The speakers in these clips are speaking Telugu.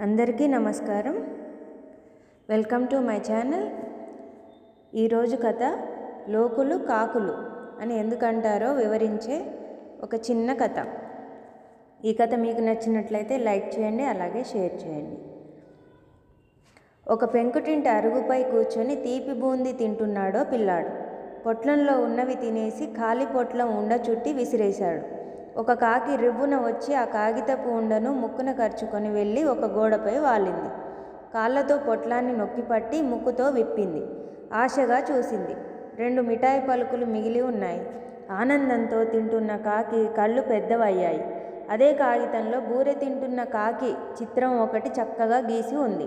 అందరికీ నమస్కారం. Welcome to my channel. ఈరోజు కథ లోకులు కాకులు అని ఎందుకంటారో వివరించే ఒక చిన్న కథ. ఈ కథ మీకు నచ్చినట్లయితే లైక్ చేయండి అలాగే షేర్ చేయండి. ఒక పెంకుటింటి అరుగుపై కూర్చొని తీపి బూంది తింటున్నాడో పిల్లాడు. పొట్లంలో ఉన్నవి తినేసి ఖాళీ పొట్లం ఉండ చుట్టి విసిరేశాడు. ఒక కాకి రివ్వున వచ్చి ఆ కాగితపు ఉండను ముక్కున ఖర్చుకొని వెళ్ళి ఒక గోడపై వాలింది. కాళ్ళతో పొట్లాన్ని నొక్కిపట్టి ముక్కుతో విప్పింది. ఆశగా చూసింది. రెండు మిఠాయి పలుకులు మిగిలి ఉన్నాయి. ఆనందంతో తింటున్న కాకి కళ్ళు పెద్దవయ్యాయి. అదే కాగితంలో బూరె తింటున్న కాకి చిత్రం ఒకటి చక్కగా గీసి ఉంది.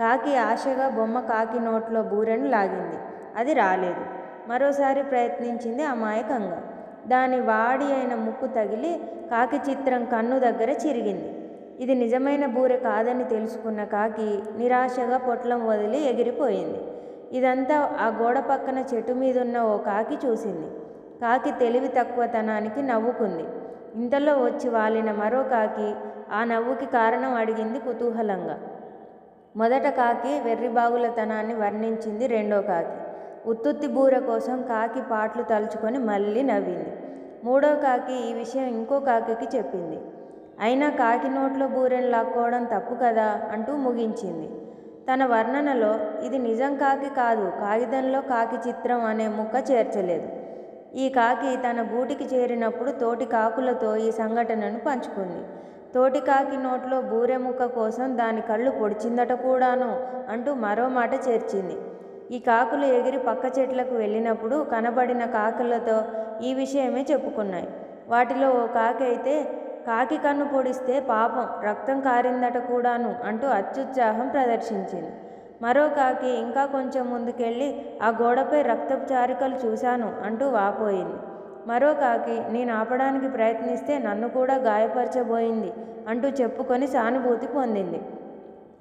కాకి ఆశగా బొమ్మ కాకి నోట్లో బూరెను లాగింది. అది రాలేదు. మరోసారి ప్రయత్నించింది అమాయకంగా. దాని వాడి అయిన ముక్కు తగిలి కాకి చిత్రం కన్ను దగ్గర చిరిగింది. ఇది నిజమైన బూరె కాదని తెలుసుకున్న కాకి నిరాశగా పొట్లం వదిలి ఎగిరిపోయింది. ఇదంతా ఆ గోడ పక్కన చెట్టు మీదున్న ఓ కాకి చూసింది. కాకి తెలివి తక్కువతనానికి నవ్వుకుంది. ఇంతలో వచ్చి వాలిన మరో కాకి ఆ నవ్వుకి కారణం అడిగింది కుతూహలంగా. మొదట కాకి వెర్రిబాగులతనాన్ని వర్ణించింది రెండో కాకి. ఉత్తుత్తి బూర కోసం కాకి పాటలు తలుచుకొని మళ్ళీ నవ్వింది. మూడో కాకి ఈ విషయం ఇంకో కాకికి చెప్పింది. అయినా కాకి నోట్లో బూరెను లాక్కోవడం తప్పు కదా అంటూ ముగించింది. తన వర్ణనలో ఇది నిజం కాకి కాదు కాగితంలో కాకి చిత్రం అనే ముక్క చేర్చలేదు. ఈ కాకి తన గూటికి చేరినప్పుడు తోటి కాకులతో ఈ సంఘటనను పంచుకుంది. తోటి కాకి నోట్లో బూరె ముక్క కోసం దాని కళ్ళు పొడిచిందట కూడాను అంటూ మరో మాట చేర్చింది. ఈ కాకులు ఎగిరి పక్క చెట్లకు వెళ్ళినప్పుడు కనబడిన కాకులతో ఈ విషయమే చెప్పుకున్నాయి. వాటిలో ఓ కాకి అయితే కాకి కన్ను పొడిస్తే పాపం రక్తం కారిందట కూడాను అంటూ అత్యుత్సాహం ప్రదర్శించింది. మరో కాకి ఇంకా కొంచెం ముందుకెళ్ళి ఆ గోడపై రక్తపు చారికలు చూశాను అంటూ వాపోయింది. మరో కాకి నేను ఆపడానికి ప్రయత్నిస్తే నన్ను కూడా గాయపరచబోయింది అంటూ చెప్పుకొని సానుభూతి పొందింది.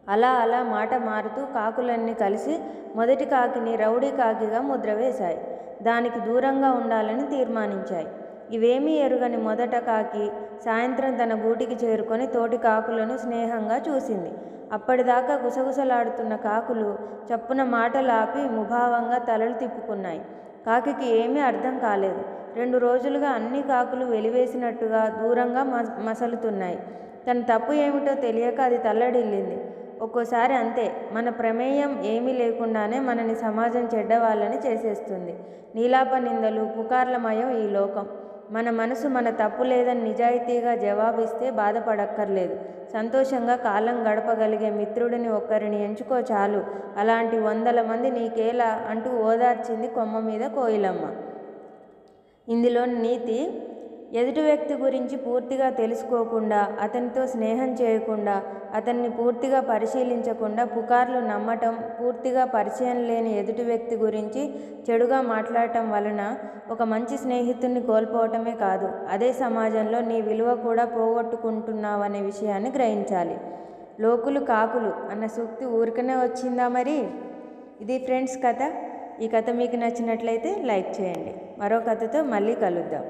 అలా అలా మాట మారుతూ కాకులన్నీ కలిసి మొదటి కాకిని రౌడీ కాకిగా ముద్ర వేశాయి. దానికి దూరంగా ఉండాలని తీర్మానించాయి. ఇవేమీ ఎరుగని మొదట కాకి సాయంత్రం తన గూటికి చేరుకొని తోటి కాకులను స్నేహంగా చూసింది. అప్పటిదాకా గుసగుసలాడుతున్న కాకులు చప్పున మాటలాపి ముభావంగా తలలు తిప్పుకున్నాయి. కాకికి ఏమీ అర్థం కాలేదు. రెండు రోజులుగా అన్ని కాకులు వెలివేసినట్టుగా దూరంగా మసలుతున్నాయి. తన తప్పు ఏమిటో తెలియక అది తల్లడిల్లింది. ఒక్కోసారి అంతే మన ప్రమేయం ఏమీ లేకుండానే మనని సమాజం చెడ్డవాళ్ళని చేసేస్తుంది. నీలాప నిందలు పుకార్లమయం ఈ లోకం. మన మనసు మన తప్పు లేదని నిజాయితీగా జవాబిస్తే బాధపడక్కర్లేదు. సంతోషంగా కాలం గడపగలిగే మిత్రుడిని ఒక్కరిని ఎంచుకో చాలు. అలాంటి వందల మంది నీకేలా అంటూ ఓదార్చింది కొమ్మ మీద కోయిలమ్మ. ఇందులోని నీతి ఎదుటి వ్యక్తి గురించి పూర్తిగా తెలుసుకోకుండా అతనితో స్నేహం చేయకుండా అతన్ని పూర్తిగా పరిశీలించకుండా పుకార్లు నమ్మటం పూర్తిగా పరిచయం లేని ఎదుటి వ్యక్తి గురించి చెడుగా మాట్లాడటం వలన ఒక మంచి స్నేహితుడిని కోల్పోవటమే కాదు అదే సమాజంలో నీ విలువ కూడా పోగొట్టుకుంటున్నావనే విషయాన్ని గ్రహించాలి. లోకులు కాకులు అన్న సూక్తి ఊరికనే వచ్చిందా మరి? ఇది ఫ్రెండ్స్ కథ. ఈ కథ మీకు నచ్చినట్లయితే లైక్ చేయండి. మరో కథతో మళ్ళీ కలుద్దాం.